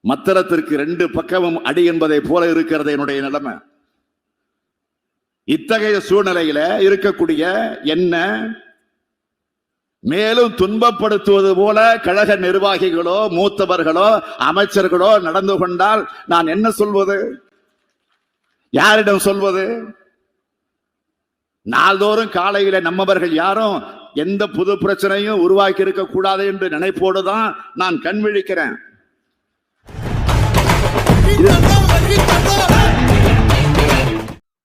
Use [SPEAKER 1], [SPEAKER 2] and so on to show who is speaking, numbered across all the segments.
[SPEAKER 1] மத்திரத்திற்கு ரெண்டு பக்கமும் அடி என்பதை போல இருக்கிறது என்னுடைய நிலைமை. இத்தகைய சூழ்நிலையில இருக்கக்கூடிய என்ன? மேலும் துன்பப்படுத்துவது போல கழக நிர்வாகிகளோ மூத்தவர்களோ அமைச்சர்களோ நடந்து கொண்டால் நான் என்ன சொல்வது? யாரிடம் சொல்வது? நாள்தோறும் காலையில நம்மவர்கள் யாரும் எந்த புது பிரச்சனையும் உருவாக்கி இருக்க கூடாது என்று நினைப்போடு தான் நான் கண் விழிக்கிறேன்.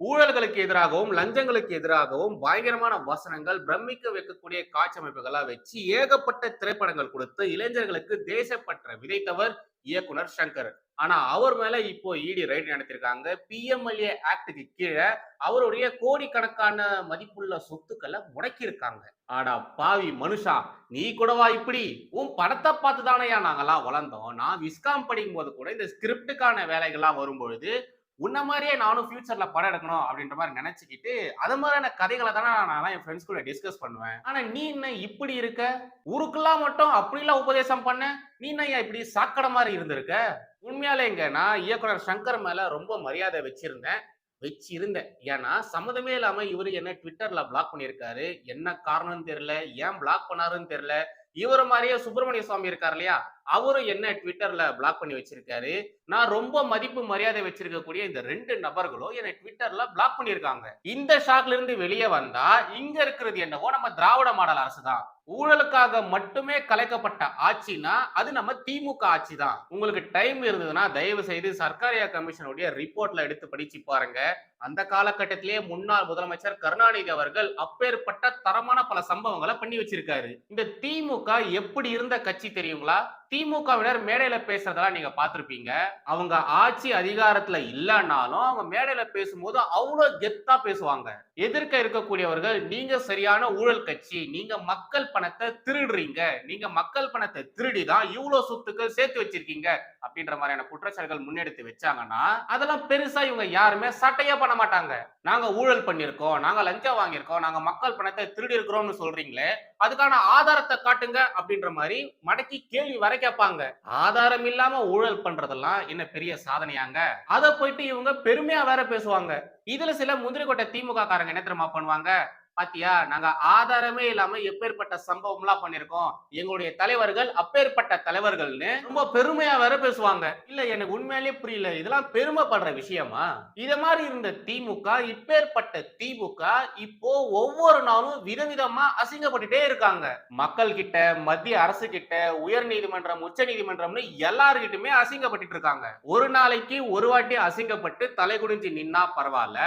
[SPEAKER 2] ஊழல்களுக்கு எதிராகவும் லஞ்சங்களுக்கு எதிராகவும் பயங்கரமான வசனங்கள் பிரமிக்க வைக்கக்கூடிய காட்சி அமைப்புகளா வச்சு ஏகப்பட்ட திரைப்படங்கள் கொடுத்து இளைஞர்களுக்கு தேசப்பற்ற விதைத்தவர் இயக்குனர் சங்கர். ஆனா அவர் மேல இப்போ இடி ரைடு நடத்திருக்காங்க. பிஎம்எல்ஏ ஆக்டுக்கு கீழே அவருடைய கோடிக்கணக்கான மதிப்புள்ள சொத்துக்களை முடக்கியிருக்காங்க. ஆடா பாவி மனுஷா நீ கூடவா இப்படி? உன் படத்தை பார்த்து தானையா நாங்கெல்லாம் வளர்ந்தோம். நான் விஸ்காம் படிக்கும் போது கூட இந்த ஸ்கிரிப்டுக்கான வேலைகள்லாம் வரும்பொழுது உன்ன மாதிரியே நானும் ஃபியூச்சர்ல படம் எடுக்கணும் அப்படின்ற மாதிரி நினைச்சுக்கிட்டு அது மாதிரியான கதைகளை தானே நான் என் ஃப்ரெண்ட்ஸ் கூட டிஸ்கஸ் பண்ணுவேன். ஆனா நீ என்ன இப்படி இருக்க? ஊருக்குலாம் மட்டும் அப்படிலாம் உபதேசம் பண்ண? நீ என்ன இப்படி சாக்கடை மாதிரி இருந்திருக்க? உண்மையாலேங்க நான் இயக்குனர் சங்கர் மேல ரொம்ப மரியாதை வச்சிருந்தேன். வச்சிருந்தேன். ஏன்னா சம்மதமே இல்லாம இவரு என்ன ட்விட்டர்ல பிளாக் பண்ணியிருக்காரு. என்ன காரணம்னு தெரியல ஏன் பிளாக் பண்ணாருன்னு தெரியல. இவர மாதிரியே சுப்பிரமணிய சுவாமி இருக்காரு இல்லையா? அவரும் என்ன ட்விட்டர்ல பிளாக் பண்ணி வச்சிருக்காரு? நான் ரொம்ப மதிப்பு மரியாதை வச்சிருக்கக்கூடிய இந்த ரெண்டு நபர்களும் என்னை ட்விட்டர்ல பிளாக் பண்ணியிருக்காங்க. இந்த ஷாக்ல இருந்து வெளியே வந்தா இங்க இருக்கிறது என்னவோ நம்ம திராவிட மாடல் அரசு தான் ஊழலுக்காக மட்டுமே கலைக்கப்பட்ட ஆட்சினா அது நம்ம திமுக ஆட்சி தான் உங்களுக்கு டைம் இருந்ததுன்னா தயவு செய்து சர்க்காரியா கமிஷனுடைய ரிப்போர்ட்ல எடுத்து படிச்சு பாருங்க. அந்த காலகட்டத்திலேயே முன்னாள் முதலமைச்சர் கருணாநிதி அவர்கள் அப்பேற்பட்ட தரமான பல சம்பவங்களை பண்ணி வச்சிருக்காரு. இந்த திமுக எப்படி இருந்த கட்சி தெரியுங்களா? திமுகவினர் மேடையில பேசுறதெல்லாம் நீங்க பாத்திருப்பீங்க அவங்க ஆட்சி அதிகாரத்துல இல்லைன்னாலும் அவங்க மேடையில பேசும்போது அவ்வளவு கெத்தா பேசுவாங்க. எதிர்க்க இருக்கக்கூடியவர்கள் நீங்க சரியான ஊழல் கட்சி நீங்க மக்கள் பணத்தை திருடுறீங்க. நீங்க மக்கள் பணத்தை திருடி தான் இவ்வளவு சொத்துக்கள் சேர்த்து வச்சிருக்கீங்க அப்படின்ற மாதிரியான குற்றச்சாட்டுகள் முன்னெடுத்து வச்சாங்கன்னா அதெல்லாம் பெருசா இவங்க யாருமே சட்டையா பண்ண மாட்டாங்க. நாங்க ஊழல் பண்ணிருக்கோம் நாங்க லஞ்சம் வாங்கியிருக்கோம் நாங்க மக்கள் பணத்தை திருடி இருக்கிறோம்னு சொல்றீங்களே அதுக்கான ஆதாரத்தை காட்டுங்க அப்படின்ற மாதிரி மடக்கி கேள்வி வர கேட்பாங்க. ஆதாரம் இல்லாம ஊழல் பண்றதெல்லாம் என்ன பெரிய சாதனையாங்க? அதை போயிட்டு இவங்க பெருமையா வேற பேசுவாங்க. இதுல சில முந்திரி கொட்டை திமுக காரங்க என்ன தெரியுமா பண்ணுவாங்க? பாத்தியா? நாங்க ஆதாரமே இல்லாம எப்பேற்பட்ட சம்பவம் எல்லாம் பண்ணிருக்கோம். எங்களுடைய தலைவர்கள் அப்பேற்பட்ட தலைவர்கள்னு ரொம்ப பெருமையா வேற பேசுவாங்க. இல்ல எனக்கு உண்மையிலேயே புரியல. இதெல்லாம் பெருமைப்படுற விஷயமா? இத மாதிரி இருந்த திமுக இப்பேற்பட்ட திமுக இப்போ ஒவ்வொரு நாளும் விதவிதமா அசிங்கப்பட்டுட்டே இருக்காங்க. மக்கள் கிட்ட மத்திய அரசு கிட்ட உயர் நீதிமன்றம் உச்ச நீதிமன்றம்னு எல்லாருக்கிட்டுமே அசிங்கப்பட்டு இருக்காங்க. ஒரு நாளைக்கு ஒரு வாட்டி அசிங்கப்பட்டு தலை குடிஞ்சு நின்னா பரவாயில்ல.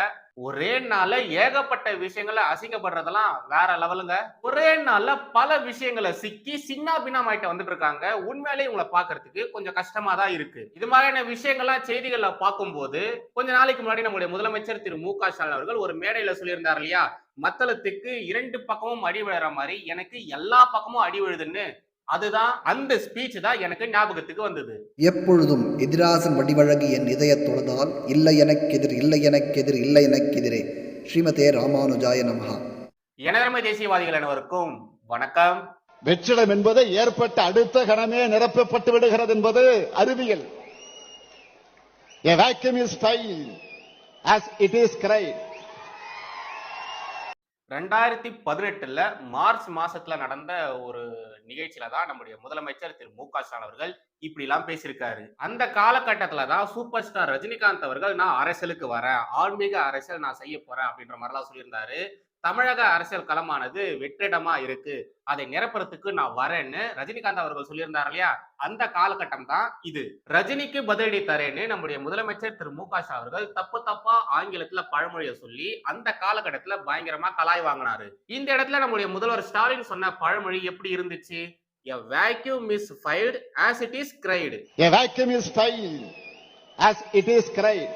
[SPEAKER 2] ஒரே நாள்ல ஏகப்பட்ட விஷயங்களை அசிங்கப்படுறதெல்லாம் வேற லெவலுங்க. ஒரே நாள்ல பல விஷயங்களை சிக்கி சின்ன பின்னமாயிட்ட வந்துட்டு இருக்காங்க. உண்மையிலேயே உங்களை பாக்குறதுக்கு கொஞ்சம் கஷ்டமா தான் இருக்கு. இது மாதிரியான விஷயங்கள்லாம் செய்திகள்ல பார்க்கும்போது கொஞ்ச நாளைக்கு முன்னாடி நம்முடைய முதலமைச்சர் திரு மு க ஸ்டாலின் அவர்கள் ஒரு மேடையில சொல்லியிருந்தார் இல்லையா? மத்தளத்துக்கு இரண்டு பக்கமும் அடி விழுற மாதிரி எனக்கு எல்லா பக்கமும் அடி விழுதுன்னு அதுதான் அந்த ஸ்பீச் தான் எனக்கு ஞாபகத்துக்கு வந்தது.
[SPEAKER 3] எப்பொழுதும் எதிராசன் வடிவழகு என் இதயத் தொழுதால் இல்லை எனக்கெதிர் இல்லை எனக்கெதிர் இல்லை எனக்கெதிரே ஸ்ரீமதே ராமானுஜாய நமஹா.
[SPEAKER 2] எனதர்மை தேசியவாதிகள் அனைவருக்கும் வணக்கம்.
[SPEAKER 4] வெற்றிடம் என்பது ஏற்பட்ட அடுத்த கணமே நிரப்பப்பட்டு விடுகிறது என்பது அறிவியல். A vacuum is filled as it is cried.
[SPEAKER 2] ரெண்டாயிரத்தி பதினெட்டுல மார்ச் மாசத்துல நடந்த ஒரு நிகழ்ச்சியில தான் நம்முடைய முதலமைச்சர் திரு மு க ஸ்டாலின் அவர்கள் இப்படி எல்லாம் பேசியிருக்காரு. அந்த காலகட்டத்துல தான் சூப்பர் ஸ்டார் ரஜினிகாந்த் அவர்கள் நான் அரசியலுக்கு வரேன். ஆன்மீக அரசியல் நான் செய்ய போறேன் அப்படின்ற மாதிரிலாம் சொல்லியிருந்தாரு. தமிழக அரசியல் களமானது வெற்றிடமா இருக்கு. அதை நிரப்புறதுக்கு நான் வரேன்னு ரஜினிகாந்த் அவர்கள் சொல்லியிருந்தார் இல்லையா? அந்த காலகட்டம் தான் இது. ரஜினிக்கு பதிலடி தரேன்னு நம்முடைய முதலமைச்சர் திரு. மு. க. அவர்கள் தப்பு தப்பா ஆங்கிலத்துல பழமொழியை சொல்லி அந்த காலகட்டத்துல பயங்கரமா கலாய் வாங்கினாரு. இந்த இடத்துல நம்முடைய முதல்வர் ஸ்டாலின் சொன்ன பழமொழி எப்படி இருந்துச்சு? A vacuum is filed as it is cried.
[SPEAKER 4] A vacuum is filled as it is cried.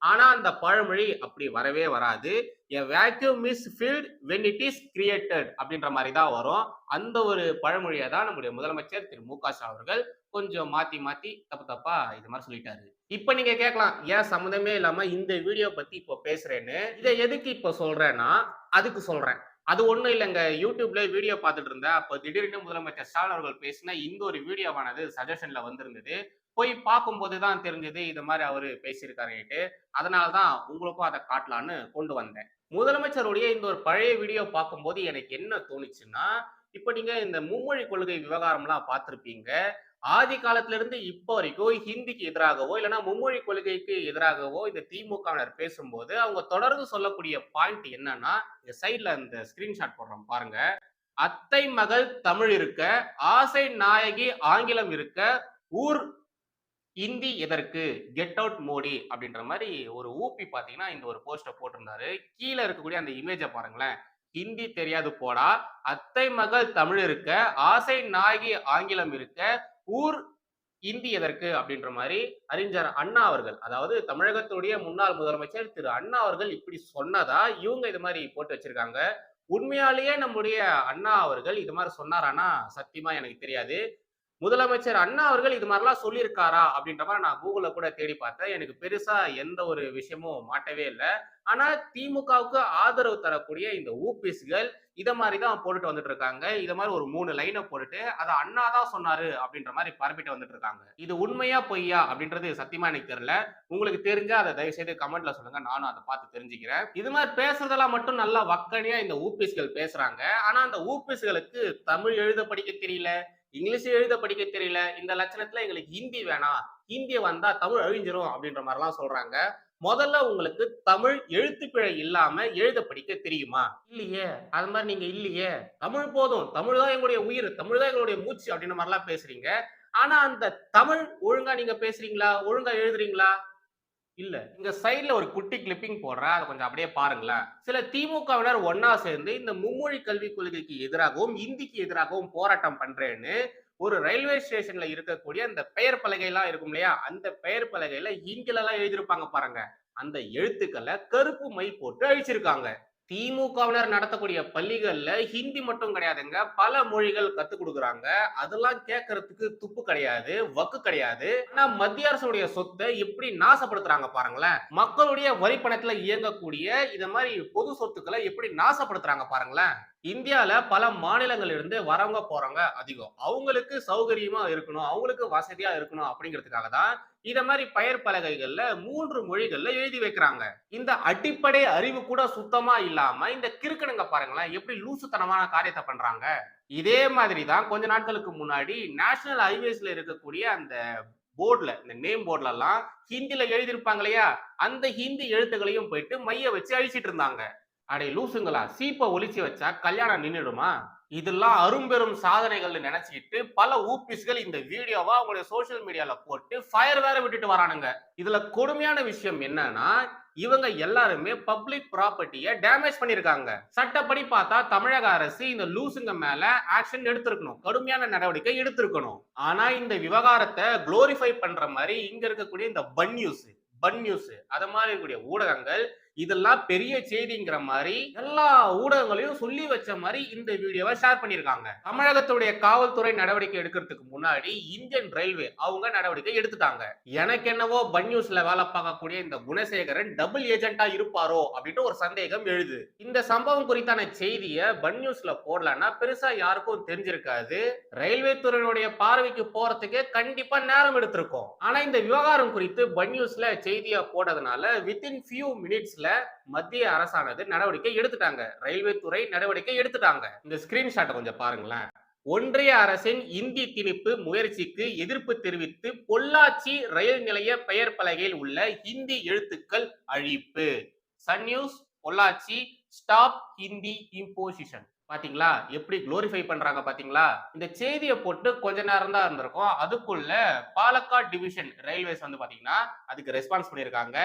[SPEAKER 2] ஆனா அந்த பழமொழி அப்படி வரவே வராது. A vacuum is filled when it is created அப்படின்ற மாதிரி தான் வரும். அந்த ஒரு பழமொழியை தான் நம்முடைய முதலமைச்சர் திரு. மு. க. ஸ்டாலின் அவர்கள் கொஞ்சம் மாத்தி மாத்தி தப்பு தப்பா இது மாதிரி சொல்லிட்டாரு. இப்ப நீங்க கேட்கலாம் ஏன் சம்மந்தமே இல்லாம இந்த வீடியோ பத்தி இப்போ பேசுறேன்னு? இதை எதுக்கு இப்போ சொல்றேன்னா அதுக்கு சொல்றேன். அது ஒன்றும் இல்லைங்க. யூடியூப்ல வீடியோ பார்த்துட்டு இருந்தேன். அப்போ திடீர்னு முதலமைச்சர் ஸ்டாலின் அவர்கள் பேசின இந்த ஒரு வீடியோவானது சஜஷன்ல வந்திருந்தது. போய் பார்க்கும்போது தான் தெரிஞ்சது இது மாதிரி அவரு பேசியிருக்காருன்னுட்டு அதனால தான் உங்களுக்கும் அதை காட்டலான்னு கொண்டு வந்தேன். முதலமைச்சருடைய இந்த ஒரு பழைய வீடியோ பார்க்கும்போது எனக்கு என்ன தோணுச்சுன்னா இப்போ நீங்க இந்த மும்மொழி கொள்கை விவகாரம்லாம் பார்த்துருப்பீங்க. ஆதி காலத்திலிருந்து இப்போ வரைக்கும் ஹிந்திக்கு எதிராகவோ இல்லைன்னா மும்மொழி கொள்கைக்கு எதிராகவோ இந்த திமுகவினர் பேசும்போது அவங்க தொடர்ந்து சொல்லக்கூடிய பாயிண்ட் என்னன்னா இந்த சைட்ல இந்த ஸ்கிரீன்ஷாட் போடுறோம் பாருங்க. அத்தை மகள் தமிழ் இருக்க ஆசை நாயகி ஆங்கிலம் இருக்க ஊர் இந்தி எதற்கு? கெட் அவுட் மோடி அப்படின்ற மாதிரி ஒரு ஊப்பி பாத்தீங்கன்னா இந்த ஒரு போஸ்டர் போட்டிருந்தாரு. கீழே இருக்கக்கூடிய அந்த இமேஜை பாருங்களேன். ஹிந்தி தெரியாது போடா. அத்தை மகள் தமிழ் இருக்க ஆசை நாயகி ஆங்கிலம் இருக்க ஊர் இந்தி எதற்கு அப்படின்ற மாதிரி அறிஞர் அண்ணா அவர்கள் அதாவது தமிழகத்துடைய முன்னாள் முதலமைச்சர் திரு அண்ணா அவர்கள் இப்படி சொன்னதா இவங்க இது மாதிரி போட்டு வச்சிருக்காங்க. உண்மையாலேயே நம்முடைய அண்ணா அவர்கள் இது மாதிரி சொன்னாரானா சத்தியமா எனக்கு தெரியாது. முதலமைச்சர் அண்ணா அவர்கள் இது மாதிரிலாம் சொல்லியிருக்காரா அப்படின்ற மாதிரி நான் கூகுளில் கூட தேடி பார்த்தேன். எனக்கு பெருசா எந்த ஒரு விஷயமும் மாட்டவே இல்லை. ஆனா திமுகவுக்கு ஆதரவு தரக்கூடிய இந்த ஊபிஸ்கள் இதை மாதிரி தான் போட்டுட்டு வந்துட்டு இருக்காங்க இத மாதிரி ஒரு மூணு லைனை போட்டுட்டு அதை அண்ணா தான் சொன்னாரு அப்படின்ற மாதிரி பரப்பிட்டு வந்துட்டு இருக்காங்க இது உண்மையா பொய்யா அப்படின்றது சத்தியமா எனக்கு தெரியல. உங்களுக்கு தெரிஞ்சா அதை தயவு செய்து கமெண்ட்ல சொல்லுங்க. நானும் அதை பார்த்து தெரிஞ்சுக்கிறேன். இது மாதிரி பேசுறதெல்லாம் மட்டும் நல்லா வக்கனியா இந்த ஊபிஸ்கள் பேசுறாங்க. ஆனா அந்த ஊபிஸ்களுக்கு தமிழ் எழுத படிக்க தெரியல. இங்கிலீஷ் எழுத படிக்க தெரியல இந்த லட்சணத்துல எங்களுக்கு ஹிந்தி வேணாம். ஹிந்தி வந்தா தமிழ் அழிஞ்சிரும் அப்படின்ற மாதிரிலாம் சொல்றாங்க. முதல்ல உங்களுக்கு தமிழ் எழுத்துப்பிழை இல்லாம எழுத படிக்க தெரியுமா? இல்லையே. அது மாதிரி நீங்க இல்லையே. தமிழ் போதும். தமிழ் தான் எங்களுடைய உயிர். தமிழ் தான் எங்களுடைய மூச்சு அப்படின்ற மாதிரிலாம் பேசுறீங்க. ஆனா அந்த தமிழ் ஒழுங்கா நீங்க பேசுறீங்களா? ஒழுங்கா எழுதுறீங்களா? இல்ல. இங்க சைட்ல ஒரு குட்டி கிளிப்பிங் போடுறேன் அதை கொஞ்சம் அப்படியே பாருங்களேன். சில திமுகவினர் ஒன்னா சேர்ந்து இந்த மும்மொழி கல்விக் கொள்கைக்கு எதிராகவும் இந்திக்கு எதிராகவும் போராட்டம் பண்றேன்னு ஒரு ரயில்வே ஸ்டேஷன்ல இருக்கக்கூடிய அந்த பெயர் பலகை எல்லாம் இருக்கும் இல்லையா? அந்த பெயர் பலகையில இங்கிலெல்லாம் எழுதியிருப்பாங்க பாருங்க. அந்த எழுத்துக்களை கருப்பு மை போட்டு அழிச்சிருக்காங்க. திமுகவினர் நடத்தக்கூடிய பள்ளிகள்ல ஹிந்தி மட்டும் கிடையாதுங்க. பல மொழிகள் கத்துக் கொடுக்குறாங்க. அதெல்லாம் கேட்கறதுக்கு துப்பு கிடையாது வக்கு கிடையாது. ஆனா மத்திய அரசுடைய சொத்தை எப்படி நாசப்படுத்துறாங்க பாருங்களேன். மக்களுடைய வரி பணத்துல இயங்கக்கூடிய இந்த மாதிரி பொது சொத்துக்களை எப்படி நாசப்படுத்துறாங்க பாருங்களேன். இந்தியாவில் பல மாநிலங்களிலிருந்து வரவங்க போறவங்க அதிகம். அவங்களுக்கு சௌகரியமா இருக்கணும் அவங்களுக்கு வசதியா இருக்கணும் அப்படிங்கிறதுக்காக தான் இத மாதிரி பெயர் பலகைகள்ல மூன்று மொழிகள்ல எழுதி வைக்கிறாங்க. இந்த அடிப்படை அறிவு கூட சுத்தமா இல்லாம இந்த கிறுக்கணுங்க பாருங்களேன் எப்படி லூசுத்தனமான காரியத்தை பண்றாங்க. இதே மாதிரி தான் கொஞ்ச நாட்களுக்கு முன்னாடி நேஷனல் ஹைவேஸ்ல இருக்கக்கூடிய அந்த போர்டில் இந்த நேம் போர்டுல ஹிந்தியில் எழுதியிருப்பாங்க இல்லையா? அந்த ஹிந்தி எழுத்துக்களையும் போயிட்டு மைய வச்சு அழிச்சிட்டு இருந்தாங்க. அடே லூசுங்களா? சீப்பை ஒழிச்சு வச்சா கல்யாணம் நின்றுடுமா இதெல்லாம் அரும்பெரும் சாதனைகள்னு நினைச்சிட்டு பல ஊபிஸ்கள் இந்த வீடியோவா அவங்களுடைய சோஷியல் மீடியால போட்டு ஃபயர் வேற விட்டுட்டு வரானுங்க. இதுல கொடுமையான விஷயம் என்னன்னா இவங்க எல்லாருமே பப்ளிக் ப்ராப்பர்ட்டியை டேமேஜ் பண்ணியிருக்காங்க சட்டப்படி பார்த்தா தமிழக அரசு இந்த லூசுங்க மேல ஆக்ஷன் எடுத்திருக்கணும். கடுமையான நடவடிக்கை எடுத்திருக்கணும். ஆனா இந்த விவகாரத்தை குளோரிஃபை பண்ற மாதிரி இங்க இருக்கக்கூடிய இந்த பன் நியூஸ் பன் நியூஸ் அத மாதிரி இருக்கக்கூடிய ஊடகங்கள் இதெல்லாம் பெரிய செய்திங்கிற மாதிரி எல்லா ஊடகங்களையும் சொல்லி வச்ச மாதிரி இந்த வீடியோவை ஷேர் பண்ணியிருக்காங்க. தமிழகத்துடைய காவல்துறை நடவடிக்கை எடுக்கிறதுக்கு முன்னாடி இந்தியன் ரயில்வே அவங்க நடவடிக்கை எடுத்துட்டாங்க. எனக்கு என்னவோ பன் நியூஸ்ல வேலை பார்க்கக்கூடிய இந்த குணசேகரன் டபுள் ஏஜென்ட்டா இருப்பாரோ அப்படின்ட்டு ஒரு சந்தேகம் எழுது. இந்த சம்பவம் குறித்தான செய்தியை பன் நியூஸ்ல போடலன்னா பெருசா யாருக்கும் தெரிஞ்சிருக்காது. ரயில்வே துறையினுடைய பார்வைக்கு போறதுக்கு கண்டிப்பா நேரம் எடுத்திருக்கும். ஆனா இந்த விவகாரம் குறித்து பன் நியூஸ்ல செய்தியா போட்டதுனால வித்தின் ஃபியூ மினிட்ஸ்ல மத்திய அரசானது நடவடிக்கை எடுத்துட்டாங்க. ரயில்வே துறை நடவடிக்கை எடுத்துட்டாங்க. இந்த ஸ்கிரீன்ஷாட்டை கொஞ்சம் பாருங்களேன். ஒன்றிய அரசின் இந்தி திணிப்பு முயற்சிக்கு எதிர்ப்பு தெரிவித்து பொள்ளாச்சி ரயில் நிலைய பெயர் பலகையில் உள்ள ஹிந்தி எழுத்துக்கள் அழிப்பு. Sun News Pollachi stop Hindi imposition. பாத்தீங்களா? எப்படி குளோரிஃபை பண்றாங்க பாத்தீங்களா? இந்த செய்தியை போட்டு கொஞ்ச நேரம் தான் இருந்திருக்கும். அதுக்குள்ள பாலக்காட் டிவிஷன் ரயில்வேஸ் வந்து பாத்தீங்கன்னா அதுக்கு ரெஸ்பான்ஸ் பண்ணியிருக்காங்க.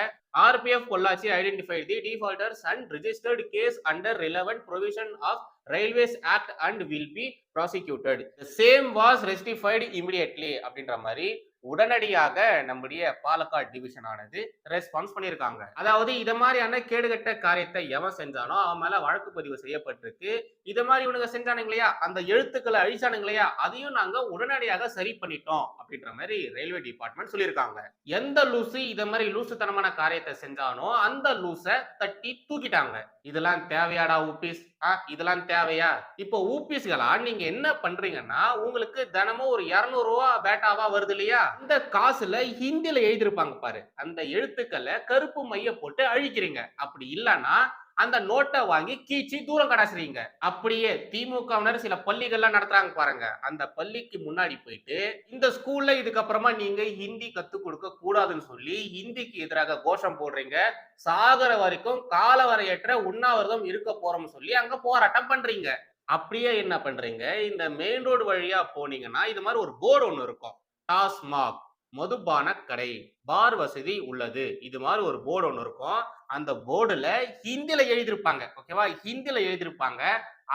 [SPEAKER 2] RPF Pollachi identified the defaulters and registered case under relevant provision of railways act and will be prosecuted same was rectified immediately அப்படின்ற மாதிரி உடனடியாக நம்முடைய பாலக்காட் டிவிஷன் ஆனது ரெஸ்பான்ஸ் பண்ணியிருக்காங்க. அதாவது இத மாதிரியான கேடுகட்ட காரியத்தை எவன் செஞ்சானோ அவன் மேல வழக்கு பதிவு செய்யப்பட்டிருக்கு. இத மாதிரி இவனுங்க செஞ்சானுங்க இல்லையா அந்த எழுத்துக்களை அழிச்சானுங்க இல்லையா அதையும் நாங்க உடனடியாக சரி பண்ணிட்டோம் அப்படின்ற மாதிரி ரயில்வே டிபார்ட்மெண்ட் சொல்லியிருக்காங்க. எந்த லூசு இத மாதிரி லூசுத்தனமான காரியத்தை செஞ்சானோ அந்த லூசை தட்டி தூக்கிட்டாங்க. இதெல்லாம் தேவையாடா ஊபிஸ்? ஆ இதெல்லாம் தேவையா? இப்போ ஊபிஸ்களா நீங்க என்ன பண்றீங்கன்னா உங்களுக்கு தினமும் ஒரு இருநூறு ரூபா பேட்டாவா வருது இல்லையா? அந்த காசுல ஹிந்தியில எழுதியிருப்பாங்க பாரு. அந்த எழுத்துக்களை கருப்பு மைய போட்டு அழிக்கிறீங்க. அப்படி இல்லைன்னா அந்த நோட்டை வாங்கி கீச்சி தூரம் கடாசுறீங்க. அப்படியே திமுகவினர் சில பள்ளிகள்லாம் நடத்துறாங்க பாருங்க. அந்த பள்ளிக்கு முன்னாடி போயிட்டு இந்த ஸ்கூல்ல இதுக்கப்புறமா நீங்க ஹிந்தி கத்துக் கொடுக்க கூடாதுன்னு சொல்லி ஹிந்திக்கு எதிராக கோஷம் போடுறீங்க. சாகர வரைக்கும் காலவரையற்ற உண்ணாவிரதம் இருக்க போறோம்னு சொல்லி அங்க போராட்டம் பண்றீங்க. அப்படியே என்ன பண்றீங்க? இந்த மெயின் ரோடு வழியா போனீங்கன்னா இது மாதிரி ஒரு போர்டு ஒன்று இருக்கும். டாஸ்மாக் மதுபான கடை. பார் வசதி உள்ளது. இது மாதிரி ஒரு போர்டு ஒன்று இருக்கும். அந்த போர்டுல ஹிந்தில எழுதியிருப்பாங்க. ஓகேவா ஹிந்தில எழுதியிருப்பாங்க.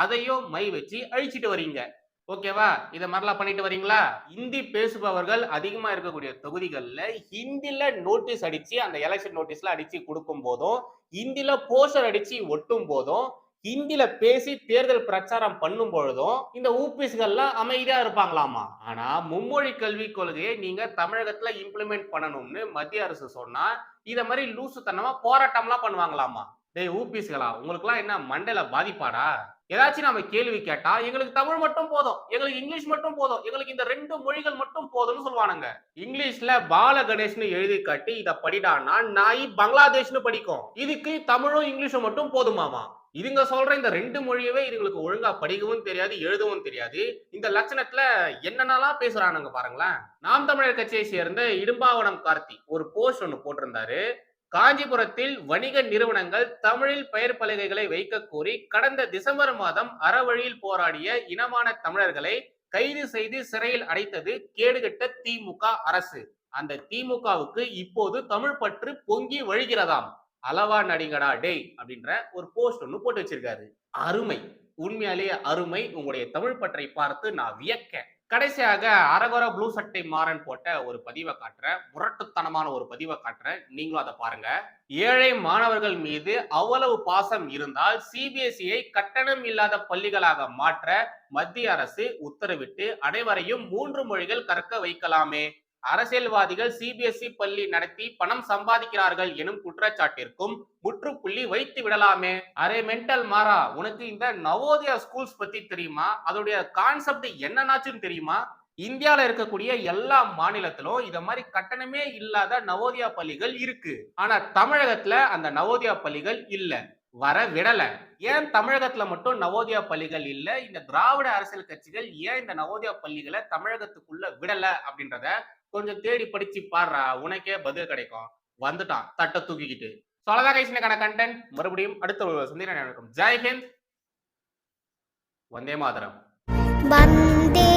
[SPEAKER 2] அதையும் மை வச்சு அழிச்சிட்டு வரீங்க ஓகேவா இதை மாதிரிலாம் பண்ணிட்டு வரீங்களா ஹிந்தி பேசுபவர்கள் அதிகமா இருக்கக்கூடிய தொகுதிகளில் ஹிந்தில நோட்டீஸ் அடிச்சு அந்த எலெக்ஷன் நோட்டீஸ்ல அடிச்சு கொடுக்கும் போதும் ஹிந்தில போஸ்டர் அடிச்சு ஒட்டும் போதும் ஹிந்தியில பேசி தேர்தல் பிரச்சாரம் பண்ணும் பொழுதும் இந்த ஊபிஸ்கள்லாம் அமைதியா இருப்பாங்களாமா? ஆனா மும்மொழி கல்விக் கொள்கையை நீங்க தமிழகத்துல இம்ப்ளிமெண்ட் பண்ணணும்னு மத்திய அரசு சொன்னா இத மாதிரி லூசுத்தனமா போராட்டம்லாம் பண்ணுவாங்களாமா? டேய் ஊபிஸ்களா உங்களுக்குலாம் என்ன மண்டல பாதிப்பாடா? ஏதாச்சும் நாம கேள்வி கேட்டா எங்களுக்கு தமிழ் மட்டும் போதும் எங்களுக்கு இங்கிலீஷ் மட்டும் போதும் எங்களுக்கு இந்த ரெண்டு மொழிகள் மட்டும் போதும்னு சொல்லுவானுங்க. இங்கிலீஷ்ல பால கணேஷ்னு எழுதி காட்டி இதை படிடான்னா நாய் பங்களாதேஷ்னு படிக்கும். இதுக்கு தமிழும் இங்கிலீஷும் மட்டும் போதுமாமா? இதுங்க சொல்ற இந்த ரெண்டு மொழியவே இதுங்களுக்கு ஒழுங்கா படிக்கவும் தெரியாது எழுதவும் தெரியாது. இந்த லட்சணத்துல என்னென்னலாம் பேசுறானுங்க பாருங்களேன். நாம் தமிழர் கட்சியை சேர்ந்த இடும்பாவனம் கார்த்தி ஒரு போஸ்ட் ஒன்னு போட்டிருந்தாரு. காஞ்சிபுரத்தில் வணிக நிறுவனங்கள் தமிழில் பெயர் பலகைகளை வைக்க கோரி கடந்த டிசம்பர் மாதம் அறவழியில் போராடிய இனமான தமிழர்களை கைது செய்து சிறையில் அடைத்தது கேடுகட்ட திமுக அரசு. அந்த திமுகவுக்கு இப்போது தமிழ் பற்று பொங்கி வழிகிறதாம். அளவா நடிகடா டேய் அப்படின்ற ஒரு போஸ்ட் ஒன்று போட்டு வச்சிருக்காரு. அருமை. உண்மையாலேயே அருமை. உங்களுடைய தமிழ் பற்றை பார்த்து நான் வியக்க கடைசியாக அரகர ப்ளூ சட்டை மாறன் போட்ட ஒரு பதிவை காட்டுறேன். முரட்டுத்தனமான ஒரு பதிவை காட்டுறேன். நீங்களும் அதை பாருங்க. ஏழை மாணவர்கள் மீது அவ்வளவு பாசம் இருந்தால் சிபிஎஸ்இயை கட்டணம் இல்லாத பள்ளிகளாக மாற்ற மத்திய அரசு உத்தரவிட்டு அனைவரையும் மூன்று மொழிகள் கற்க வைக்கலாமே. அரசியல்வாதிகள் சிபிஎஸ்இ பள்ளி நடத்தி பணம் சம்பாதிக்கிறார்கள் எனும் குற்றச்சாட்டிற்கும் முற்றுப்புள்ளி வைத்து விடலாமே. அரே மென்டல் மாறா? உனக்கு இந்த நவோதயா ஸ்கூல்ஸ் பத்தி தெரியுமா? அதோடைய கான்செப்ட் என்னன்னாச்சுன்னு தெரியுமா? இந்தியால இருக்கக்கூடிய எல்லா மாநிலத்திலும் இத மாதிரி கட்டணமே இல்லாத நவோதயா பள்ளிகள் இருக்கு. ஆனா தமிழகத்துல அந்த நவோதயா பள்ளிகள் இல்ல. வர விடல. ஏன் தமிழகத்துல மட்டும் நவோதயா பள்ளிகள் இல்ல? இந்த திராவிட அரசியல் கட்சிகள் ஏன் இந்த நவோதயா பள்ளிகளை தமிழகத்துக்குள்ள விடல? அப்படின்றத கொஞ்சம் தேடி படிச்சு பாடுறா உனக்கே பதில் கிடைக்கும். வந்துட்டான் தட்டை தூக்கிக்கிட்டு. சொல்லதான் கைசினுக்கான கண்டென்ட் மறுபடியும் அடுத்த ஒரு சந்திரன் நடக்கும் ஜெய்ஹிந்த் வந்தே மாதரம்.
[SPEAKER 5] வந்தே